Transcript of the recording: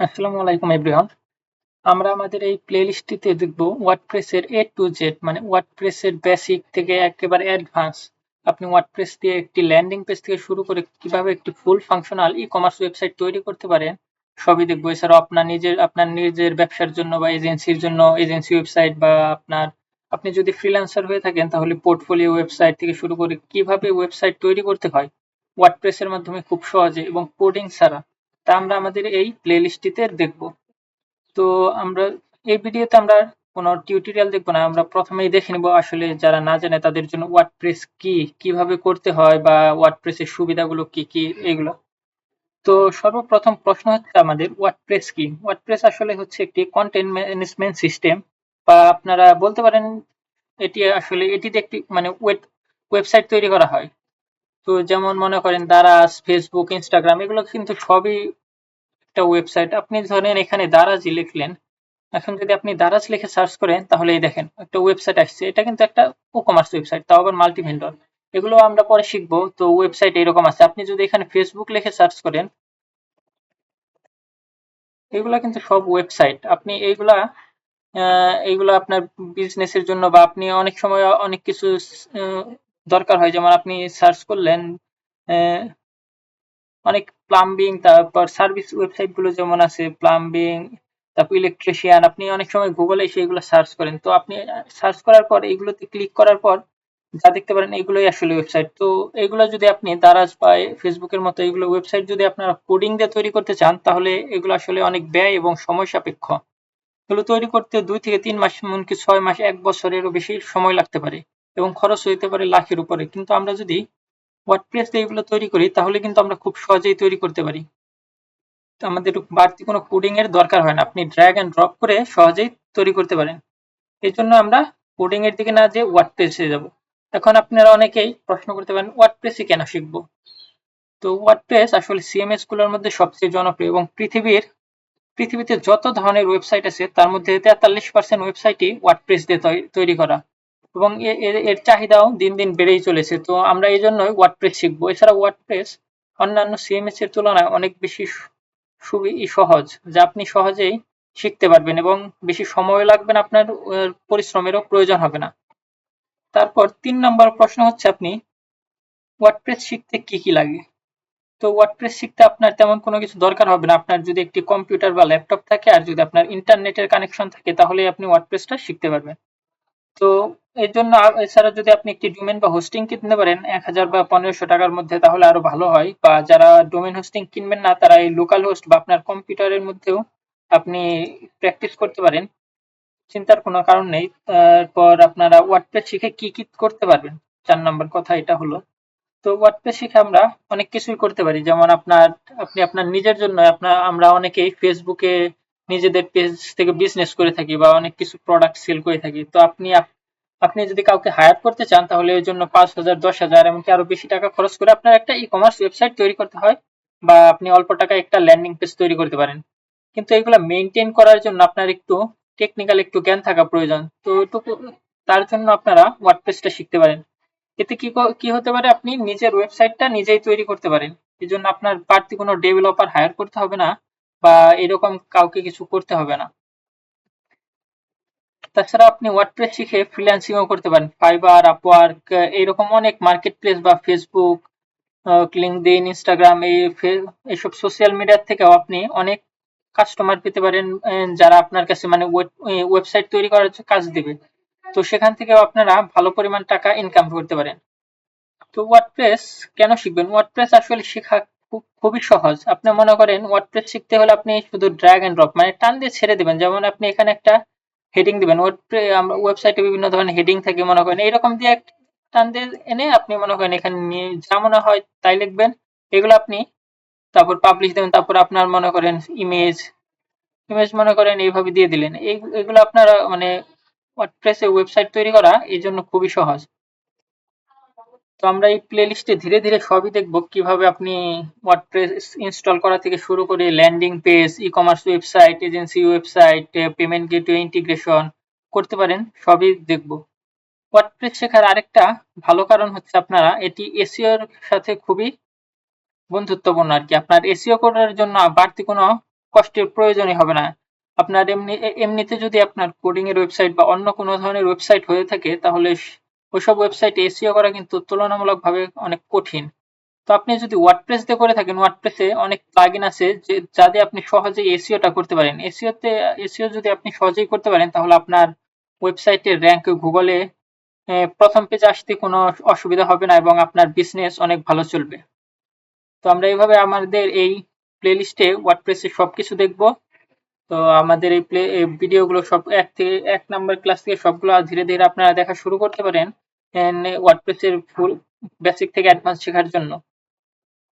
আসসালামু আলাইকুম এভরিওয়ান আমরা আমাদের এই প্লেলিস্টটিতে দেখব ওয়ার্ডপ্রেসের এ টু জেড মানে ওয়ার্ডপ্রেসের বেসিক থেকে একেবারে অ্যাডভান্স আপনি ওয়ার্ডপ্রেস দিয়ে একটি ল্যান্ডিং পেজ থেকে শুরু করে কীভাবে একটি full functional e commerce website তৈরি করতে পারেন, সবই দেখব। এছাড়াও আপনার নিজের আপনার নিজের ব্যবসার জন্য বা এজেন্সির জন্য এজেন্সি ওয়েবসাইট বা আপনার, আপনি যদি ফ্রিল্যান্সার হয়ে থাকেন, তাহলে পোর্টফোলিও ওয়েবসাইট থেকে শুরু করে কীভাবে ওয়েবসাইট তৈরি করতে হয় ওয়ার্ডপ্রেসের মাধ্যমে খুব সহজে এবং কোডিং ছাড়া। তা আমরা আমাদের এই প্লেলিস্টটিতে দেখব। তো আমরা এই ভিডিওতে আমরা কোনো টিউটোরিয়াল দেখব না। আমরা প্রথমেই দেখে নেব আসলে যারা না জানে তাদের জন্য ওয়ার্ডপ্রেস কি, কীভাবে করতে হয় বা ওয়ার্ডপ্রেসের সুবিধাগুলো কি কি এগুলো। তো সর্বপ্রথম প্রশ্ন হচ্ছে আমাদের ওয়ার্ডপ্রেস কি? ওয়ার্ডপ্রেস আসলে হচ্ছে একটি কন্টেন্ট ম্যানেজমেন্ট সিস্টেম বা আপনারা বলতে পারেন এটি আসলে এটিতে একটি মানে ওয়েবসাইট তৈরি করা হয়। তো যেমন মনে করেন দারাজ ফেসবুক ইনস্টাগ্রাম এগুলো কিন্তু সবই একটা ওয়েবসাইট আপনি ধরেন এখানে দারাজি লিখলেন, এখন যদি আপনি দারাজ লিখে সার্চ করেন, তাহলে এই দেখেন একটা ওয়েবসাইট আসছে। এটা কিন্তু একটা ই কমার্স ওয়েবসাইট তাও আবার মাল্টি ভেন্ডর এগুলো আমরা পরে শিখব। তো ওয়েবসাইট এরকম আছে। আপনি যদি এখানে ফেসবুক লিখে সার্চ করেন, এগুলা কিন্তু সব ওয়েবসাইট আপনি এইগুলা এইগুলো আপনার বিজনেসের জন্য বা আপনি অনেক সময় অনেক কিছু দরকার হয়। যেমন আপনি সার্চ করলেন অনেক প্লাম্বিং তারপর সার্ভিস ওয়েবসাইটগুলো যেমন আছে প্লাম্বিং তারপর ইলেকট্রিশিয়ান আপনি অনেক সময় গুগলে এসে এগুলো সার্চ করেন। তো আপনি সার্চ করার পর, এগুলোতে ক্লিক করার পর, যা দেখতে পারেন এগুলোই আসলে ওয়েবসাইট তো এগুলো যদি আপনি দারাজ বা ফেসবুকের মতো এগুলো ওয়েবসাইট যদি আপনারা কোডিং দিয়ে তৈরি করতে চান, তাহলে এগুলো আসলে অনেক ব্যয় এবং সময় সাপেক্ষ। এগুলো তৈরি করতে দুই থেকে তিন মাস, এমনকি ছয় মাস, এক বছরেরও বেশি সময় লাগতে পারে। এবং খরচ হইতে পারে লাখের উপরে। কিন্তু আমরা যদি ওয়ার্ডপ্রেস দিয়ে এগুলো তৈরি করি, তাহলে কিন্তু আমরা খুব সহজেই তৈরি করতে পারি। আমাদের বাড়তি কোনো কোডিং এর দরকার হয় না। আপনি ড্র্যাগ অ্যান্ড ড্রপ করে সহজেই তৈরি করতে পারেন। এই জন্য আমরা কোডিং এর দিকে না যে ওয়ার্ডপ্রেসে যাব। এখন আপনারা অনেকেই প্রশ্ন করতে পারেন ওয়ার্ডপ্রেসে কেন শিখব? তো ওয়ার্ডপ্রেস আসলে সিএমএসগুলোর মধ্যে সবচেয়ে জনপ্রিয় এবং পৃথিবীর, পৃথিবীতে যত ধরনের ওয়েবসাইট আছে, তার মধ্যে তেতাল্লিশ পার্সেন্ট ওয়েবসাইটই ওয়ার্ডপ্রেস দিয়ে তৈরি করা। এবং এর চাহিদাও দিন দিন বেড়েই চলেছে। তো আমরা এই জন্যই ওয়ার্ডপ্রেস শিখব। এছাড়া ওয়ার্ডপ্রেস অন্যান্য সিএমএস এর তুলনায় অনেক বেশি সুবি, সহজ, যা আপনি সহজেই শিখতে পারবেন এবং বেশি সময় লাগবে না আপনার পরিশ্রমেরও প্রয়োজন হবে না। তারপর তিন নম্বর প্রশ্ন হচ্ছে আপনি ওয়ার্ডপ্রেস শিখতে কি কি লাগে? তো ওয়ার্ডপ্রেস শিখতে আপনার তেমন কোনো কিছু দরকার হবে না। আপনার যদি একটি কম্পিউটার বা ল্যাপটপ থাকে আর যদি আপনার ইন্টারনেটের কানেকশন থাকে তাহলে আপনি ওয়ার্ডপ্রেসটা শিখতে পারবেন। তো এর জন্য এছাড়া যদি আপনি একটি ডোমেন বা হোস্টিং কিনতে পারেন, এক হাজার বা পনেরোশো টাকার মধ্যে, তাহলে আরও ভালো হয়। বা যারা ডোমেন হোস্টিং কিনবেন না, তারা এই লোকাল হোস্ট বা আপনার কম্পিউটারের মধ্যেও আপনি প্র্যাকটিস করতে পারেন। চিন্তার কোনো কারণ নেই। তারপর আপনারা ওয়ার্ডপ্রেস শিখে কি কি করতে পারবেন? চার নম্বর কথা এটা হলো। তো ওয়ার্ডপ্রেস শিখে আমরা অনেক কিছুই করতে পারি। যেমন আপনার, আপনি আপনার নিজের জন্য, আপনার, আমরা অনেকেই ফেসবুকে নিজেদের পেজ থেকে বিজনেস করে থাকি বা অনেক কিছু প্রোডাক্ট সেল করে থাকি, তো আপনি আপনি যদি কাউকে হায়ার করতে চান, তাহলে এর জন্য পাঁচ হাজার, দশ হাজার এমনকি আরও বেশি টাকা খরচ করে আপনার একটা ই কমার্স ওয়েবসাইট তৈরি করতে হয় বা আপনি অল্প টাকায় একটা ল্যান্ডিং পেজ তৈরি করতে পারেন। কিন্তু এগুলো মেনটেন করার জন্য আপনার একটু টেকনিক্যাল একটু জ্ঞান থাকা প্রয়োজন। তো এটুকু, তার জন্য আপনারা ওয়ার্ডপ্রেসটা শিখতে পারেন। এতে কি কি হতে পারে? আপনি নিজের ওয়েবসাইটটা নিজেই তৈরি করতে পারেন। এই জন্য আপনার বাড়তি কোনো ডেভেলপার হায়ার করতে হবে না। বা এরকম কাউকে কিছু করতে হবে না। তাছাড়া আপনি ওয়ার্ডপ্রেস শিখে ফ্রিল্যান্সিংও করতে পারেন। ফাইবার আপওয়ার্ক এরকম অনেক মার্কেট প্লেস বা ফেসবুক লিঙ্কডিন ইনস্টাগ্রাম এই এইসব সোশ্যাল মিডিয়ার থেকেও আপনি অনেক কাস্টমার পেতে পারেন যারা আপনার কাছে মানে ওয়েবসাইট তৈরি করার কাজ দিবে। তো সেখান থেকেও আপনারা ভালো পরিমাণ টাকা ইনকাম করতে পারেন। তো ওয়ার্ডপ্রেস কেন শিখবেন? ওয়ার্ডপ্রেস আসলে শেখা খুবই সহজ। আপনি মনে করেন ওয়ার্ডপ্রেস শিখতে হলে আপনি শুধু ড্র্যাগ এন্ড ড্রপ মানে টান দিয়ে ছেড়ে দেবেন। যেমন আপনি এখানে একটা হেডিং দিবেন। ওয়েবসাইটে বিভিন্ন ধরনের হেডিং থাকে মনে করেন। এরকম দিয়ে টান দিয়ে এনে আপনি মনে করেন এখানে নিয়ে যা মনে হয় তাই লিখবেন। এগুলো আপনি তারপর পাবলিশ দেবেন। তারপর আপনার মনে করেন ইমেজ ইমেজ মনে করেন এইভাবে দিয়ে দিলেন। এগুলো আপনারা মানে ওয়ার্ডপ্রেসে ওয়েবসাইট তৈরি করা এই জন্য খুবই সহজ। তো আমরা এই প্লেলিস্টে ধীরে ধীরে সবই দেখব কীভাবে আপনি ওয়ার্ডপ্রেস ইনস্টল করা থেকে শুরু করে landing page e commerce website agency website payment gateway integration করতে পারেন, সবই দেখব। ওয়ার্ডপ্রেস শেখার আরেকটা ভালো কারণ হচ্ছে আপনারা এটি এসিওর সাথে খুবই বন্ধুত্বপূর্ণ আর কি। আপনার এসিও করার জন্য বাড়তি কোনো কষ্টের প্রয়োজনই হবে না। আপনার এমনি, এমনিতে যদি আপনার কোডিং এর ওয়েবসাইট বা অন্য কোনো ধরনের ওয়েবসাইট হয়ে থাকে, তাহলে ওইসব ওয়েবসাইটে এসিও করা কিন্তু তুলনামূলকভাবে অনেক কঠিন। তো আপনি যদি ওয়ার্ডপ্রেস দিয়ে করে থাকেন ওয়ার্ডপ্রেসে অনেক প্লাগইন আছে যে যা দিয়ে আপনি সহজেই এসিওটা করতে পারেন। এসিওতে এসিও যদি আপনি সহজেই করতে পারেন, তাহলে আপনার ওয়েবসাইটের র্যাঙ্ক গুগলে প্রথম পেজে আসতে কোনো অসুবিধা হবে না এবং আপনার বিজনেস অনেক ভালো চলবে। তো আমরা এইভাবে আমাদের এই প্লেলিস্টে ওয়ার্ডপ্রেসে সবকিছু দেখব। তো আমাদের এই প্লে ভিডিওগুলো সব এক থেকে, এক নাম্বার ক্লাস থেকে সবগুলো ধীরে ধীরে আপনারা দেখা শুরু করতে পারেন। ওয়ার্ডপ্রেসের বেসিক থেকে অ্যাডভান্স শেখার জন্য।